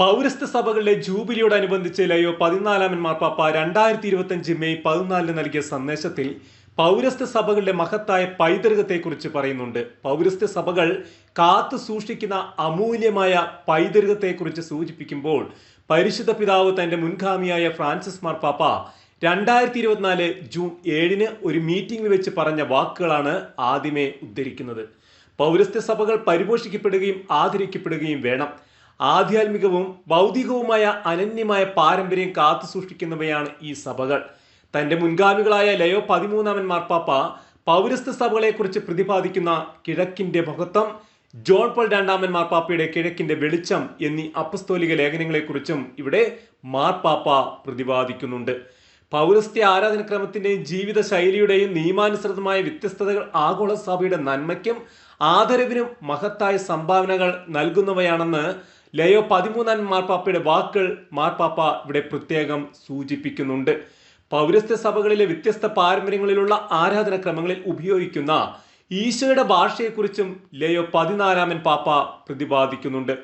പൗരസ്ത്യ സഭകളിലെ ജൂബിലിയോടനുബന്ധിച്ച് ലയോ പതിനാലാമൻ മാർപ്പാപ്പ രണ്ടായിരത്തി ഇരുപത്തഞ്ച് മെയ് പതിനാലിന് നൽകിയ സന്ദേശത്തിൽ പൗരസ്ത്യ സഭകളുടെ മഹത്തായ പൈതൃകത്തെക്കുറിച്ച് പറയുന്നുണ്ട്. പൗരസ്ത്യ സഭകൾ കാത്തു സൂക്ഷിക്കുന്ന അമൂല്യമായ പൈതൃകത്തെക്കുറിച്ച് സൂചിപ്പിക്കുമ്പോൾ പരിശുദ്ധ പിതാവ് തന്റെ മുൻഗാമിയായ ഫ്രാൻസിസ് മാർപ്പാപ്പ രണ്ടായിരത്തി ഇരുപത്തിനാല് ജൂൺ ഏഴിന് ഒരു മീറ്റിംഗിൽ വെച്ച് പറഞ്ഞ വാക്കുകളാണ് ആദ്യമേ ഉദ്ധരിക്കുന്നത്. പൗരസ്ത്യ സഭകൾ പരിപോഷിക്കപ്പെടുകയും ആദരിക്കപ്പെടുകയും വേണം. ആധ്യാത്മികവും ഭൗതികവുമായ അനന്യമായ പാരമ്പര്യം കാത്തു സൂക്ഷിക്കുന്നവയാണ് ഈ സഭകൾ. തന്റെ മുൻഗാമികളായ ലയോ പതിമൂന്നാമൻ മാർപ്പാപ്പ പൗരസ്ത്യ സഭകളെക്കുറിച്ച് പ്രതിപാദിക്കുന്ന കിഴക്കിന്റെ മഹത്വം ജോൺ പോൾ രണ്ടാമൻ മാർപ്പാപ്പയുടെ കിഴക്കിന്റെ വെളിച്ചം എന്നീ അപ്പസ്തോലിക ലേഖനങ്ങളെക്കുറിച്ചും ഇവിടെ മാർപ്പാപ്പ പ്രതിപാദിക്കുന്നുണ്ട്. പൗരസ്ത്യ ആരാധനക്രമത്തിന്റെയും ജീവിത ശൈലിയുടെയും നിയമാനുസൃതമായ വ്യത്യസ്തതകൾ ആഗോള സഭയുടെ നന്മയ്ക്കും ആദരവിനും മഹത്തായ സംഭാവനകൾ നൽകുന്നവയാണെന്ന് ലയോ പതിമൂന്നാം മാർപ്പാപ്പയുടെ വാക്കുകൾ മാർപ്പാപ്പ ഇവിടെ പ്രത്യേകം സൂചിപ്പിക്കുന്നുണ്ട്. പൗരസ്ത്യ സഭകളിലെ വ്യത്യസ്ത പാരമ്പര്യങ്ങളിലുള്ള ആരാധനക്രമങ്ങളിൽ ഉപയോഗിക്കുന്ന ഈശോയുടെ ഭാഷയെക്കുറിച്ചും ലയോ പതിനാലാമൻ പാപ്പ പ്രതിപാദിക്കുന്നുണ്ട്.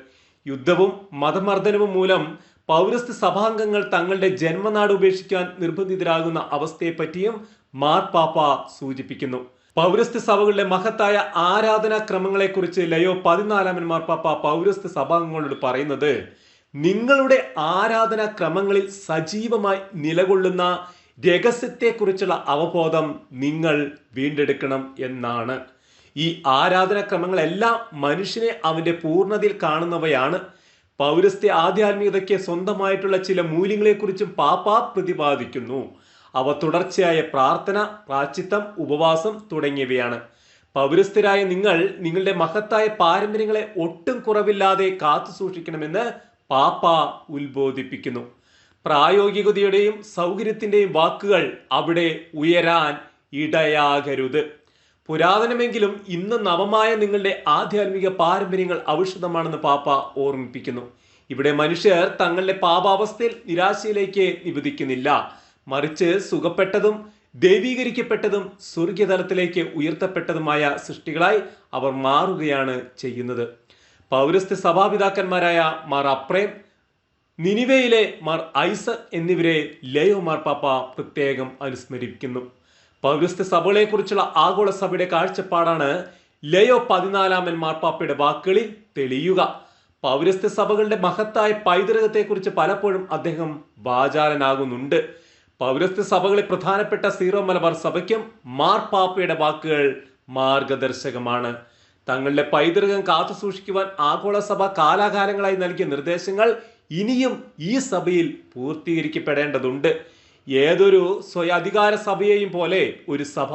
യുദ്ധവും മതമർദ്ദനവും മൂലം പൗരസ്ത്യ സഭാംഗങ്ങൾ തങ്ങളുടെ ജന്മനാട് ഉപേക്ഷിക്കാൻ നിർബന്ധിതരാകുന്ന അവസ്ഥയെപ്പറ്റിയും മാർപ്പാപ്പ സൂചിപ്പിക്കുന്നു. പൗരസ്ത്യ സഭകളുടെ മഹത്തായ ആരാധനാ ക്രമങ്ങളെക്കുറിച്ച് ലയോ പതിനാലാമൻ പാപ്പ പൗരസ്ത്യ സഭാംഗങ്ങളോട് പറയുന്നത് നിങ്ങളുടെ ആരാധനാ ക്രമങ്ങളിൽ സജീവമായി നിലകൊള്ളുന്ന രഹസ്യത്തെക്കുറിച്ചുള്ള അവബോധം നിങ്ങൾ വീണ്ടെടുക്കണം എന്നാണ്. ഈ ആരാധനാക്രമങ്ങളെല്ലാം മനുഷ്യനെ അവന്റെ പൂർണതയിൽ കാണുന്നവയാണ്. പൗരസ്ത്യ ആധ്യാത്മികതയ്ക്ക് സ്വന്തമായിട്ടുള്ള ചില മൂല്യങ്ങളെക്കുറിച്ചും പാപ്പ പ്രതിപാദിക്കുന്നു. അവ തുടർച്ചയായ പ്രാർത്ഥന പ്രാച്ചിത്തം ഉപവാസം തുടങ്ങിയവയാണ്. പൗരസ്ഥരായ നിങ്ങൾ നിങ്ങളുടെ മഹത്തായ പാരമ്പര്യങ്ങളെ ഒട്ടും കുറവില്ലാതെ കാത്തു സൂക്ഷിക്കണമെന്ന് പാപ്പ ഉത്ബോധിപ്പിക്കുന്നു. പ്രായോഗികതയുടെയും സൗകര്യത്തിന്റെയും വാക്കുകൾ അവിടെ ഉയരാൻ ഇടയാകരുത്. പുരാതനമെങ്കിലും ഇന്ന് നവമായ നിങ്ങളുടെ ആധ്യാത്മിക പാരമ്പര്യങ്ങൾ ഔഷധമാണെന്ന് പാപ്പ ഓർമ്മിപ്പിക്കുന്നു. ഇവിടെ മനുഷ്യർ തങ്ങളുടെ പാപാവസ്ഥയിൽ നിരാശയിലേക്ക് നിബദിക്കുന്നില്ല മറിച്ച് സുഖപ്പെട്ടതും ദൈവീകരിക്കപ്പെട്ടതും സ്വർഗീയതലത്തിലേക്ക് ഉയർത്തപ്പെട്ടതുമായ സൃഷ്ടികളായി അവർ മാറുകയാണ് ചെയ്യുന്നത്. പൗരസ്ത്യ സഭാപിതാക്കന്മാരായ മാർ അപ്രേം നിനിവയിലെ മാർ ഐസക് എന്നിവരെ ലയോ മാർപ്പാപ്പ പ്രത്യേകം അനുസ്മരിക്കുന്നു പൗരസ്ത്യ സഭകളെക്കുറിച്ചുള്ള ആഗോള സഭയുടെ കാഴ്ചപ്പാടാണ് ലയോ പതിനാലാമൻ മാർപ്പാപ്പയുടെ വാക്കുകളിൽ തെളിയുക. പൗരസ്ത്യ സഭകളുടെ മഹത്തായ പൈതൃകത്തെക്കുറിച്ച് പലപ്പോഴും അദ്ദേഹം വാചാലനാകുന്നുണ്ട്. പൗരസ്ത്യ സഭകളിൽ പ്രധാനപ്പെട്ട സീറോ മലബാർ സഭയ്ക്കും മാർപ്പാപ്പയുടെ വാക്കുകൾ മാർഗദർശകമാണ്. തങ്ങളുടെ പൈതൃകം കാത്തു സൂക്ഷിക്കുവാൻ ആഗോള സഭ കാലാകാലങ്ങളായി നൽകിയ നിർദ്ദേശങ്ങൾ ഇനിയും ഈ സഭയിൽ പൂർത്തീകരിക്കപ്പെടേണ്ടതുണ്ട്. ഏതൊരു സ്വയധികാര സഭയെയും പോലെ ഒരു സഭ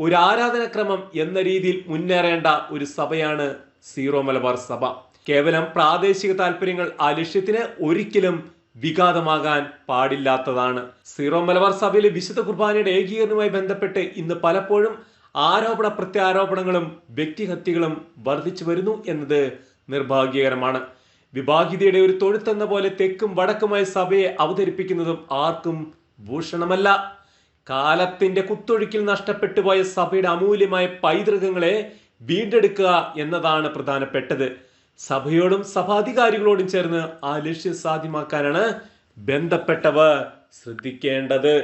ഒരു ആരാധനക്രമം എന്ന രീതിയിൽ മുന്നേറേണ്ട ഒരു സഭയാണ് സീറോ മലബാർ സഭ. കേവലം പ്രാദേശിക താല്പര്യങ്ങൾ ആ ലക്ഷ്യത്തിന് ഒരിക്കലും വിഘാതമാകാൻ പാടില്ലാത്തതാണ്. സീറോ മലബാർ സഭയിലെ വിശുദ്ധ കുർബാനയുടെ ഏകീകരണവുമായി ബന്ധപ്പെട്ട് ഇന്ന് പലപ്പോഴും ആരോപണ പ്രത്യാരോപണങ്ങളും വ്യക്തിഹത്യകളും വർദ്ധിച്ചു വരുന്നു എന്നത് നിർഭാഗ്യകരമാണ്. വിഭാഗിതയുടെ ഒരു തൊഴുത്തെന്ന പോലെ തെക്കും വടക്കുമായി സഭയെ അവതരിപ്പിക്കുന്നതും ആർക്കും ഭൂഷണമല്ല. കാലത്തിന്റെ കുത്തൊഴുക്കിൽ നഷ്ടപ്പെട്ടു പോയ സഭയുടെ അമൂല്യമായ പൈതൃകങ്ങളെ വീണ്ടെടുക്കുക എന്നതാണ് പ്രധാനപ്പെട്ടത്. സഭയോടും സഭാധികാരികളോടും ചേർന്ന് ആ ലക്ഷ്യം സാധ്യമാക്കാനാണ് ബന്ധപ്പെട്ടവർ ശ്രദ്ധിക്കേണ്ടത്.